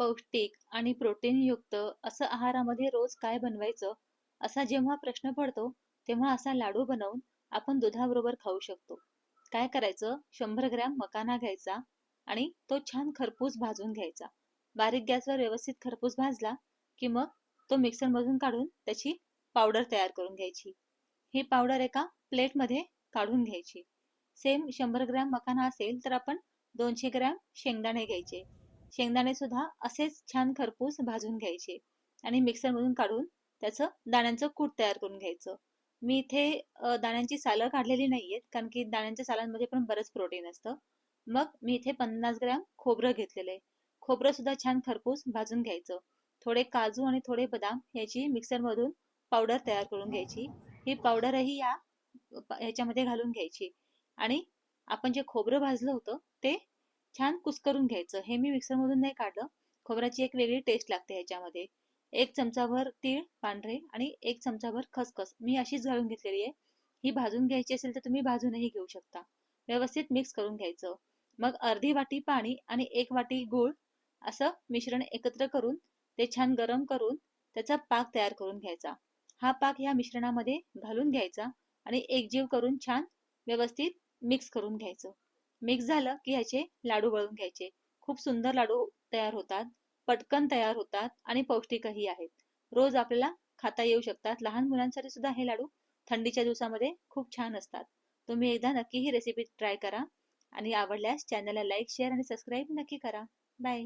पौष्टिक आणि प्रोटीनयुक्त असं आहारामध्ये रोज काय बनवायचं? असा जेव्हा प्रश्न पडतो तेव्हा असा लाडू बनवून आपण दुधाबरोबर खाऊ शकतो. काय करायचं? शंभर ग्रॅम मकाना घ्यायचा आणि तो छान खरपूस भाजून घ्यायचा. बारीक गॅसवर व्यवस्थित खरपूस भाजला की मग तो मिक्सरमधून काढून त्याची पावडर तयार करून घ्यायची. ही पावडर एका प्लेटमध्ये काढून घ्यायची. सेम शंभर ग्रॅम मकाना असेल तर आपण दोनशे ग्रॅम शेंगदाणे घ्यायचे. शेंगदाणे सुद्धा असेच छान खरपूस भाजून घ्यायचे आणि मिक्सरमधून काढून त्याचं दाण्यांचं कूट तयार करून घ्यायचं. मी इथे दाण्यांची सालं काढलेली नाहीयेत कारण की दाण्यांच्या सालांमध्ये पण बरंच प्रोटीन असतं. मग मी इथे पन्नास ग्रॅम खोबरं घेतलेलं आहे. खोबरं सुद्धा छान खरपूस भाजून घ्यायचं. थोडे काजू आणि थोडे बदाम याची मिक्सरमधून पावडर तयार करून घ्यायची. ही पावडरही या ह्याच्यामध्ये घालून घ्यायची. आणि आपण जे खोबरं भाजलं होतं ते छान कुस्करून घ्यायचं. हे मी मिक्सरमधून नाही काढलं. खोबऱ्याची एक वेगळी टेस्ट लागते ह्याच्यामध्ये. एक चमचाभर तीळ पांढरे आणि एक चमचाभर खसखस. मी अशीच घालून घेतलेली आहे. ही भाजून घ्यायची असेल तर तुम्ही भाजूनही घेऊ शकता. व्यवस्थित मिक्स करून घ्यायचं. मग अर्धी वाटी पाणी आणि एक वाटी गूळ असं मिश्रण एकत्र करून ते छान गरम करून त्याचा पाक तयार करून घ्यायचा. हा पाक या मिश्रणामध्ये घालून घ्यायचा आणि एकजीव करून छान व्यवस्थित मिक्स करून घ्यायचं. मिक्स झालं की ह्याचे लाडू वळून घ्यायचे. खूप सुंदर लाडू तयार होतात पटकन तयार होतात आणि पौष्टिकही आहेत. रोज आपल्याला खाता येऊ शकतात. लहान मुलांसाठी सुद्धा हे लाडू थंडीच्या दिवसामध्ये खूप छान असतात. तुम्ही एकदा नक्की ही रेसिपी ट्राय करा आणि आवडल्यास चॅनलला लाईक शेअर आणि सबस्क्राईब नक्की करा. बाय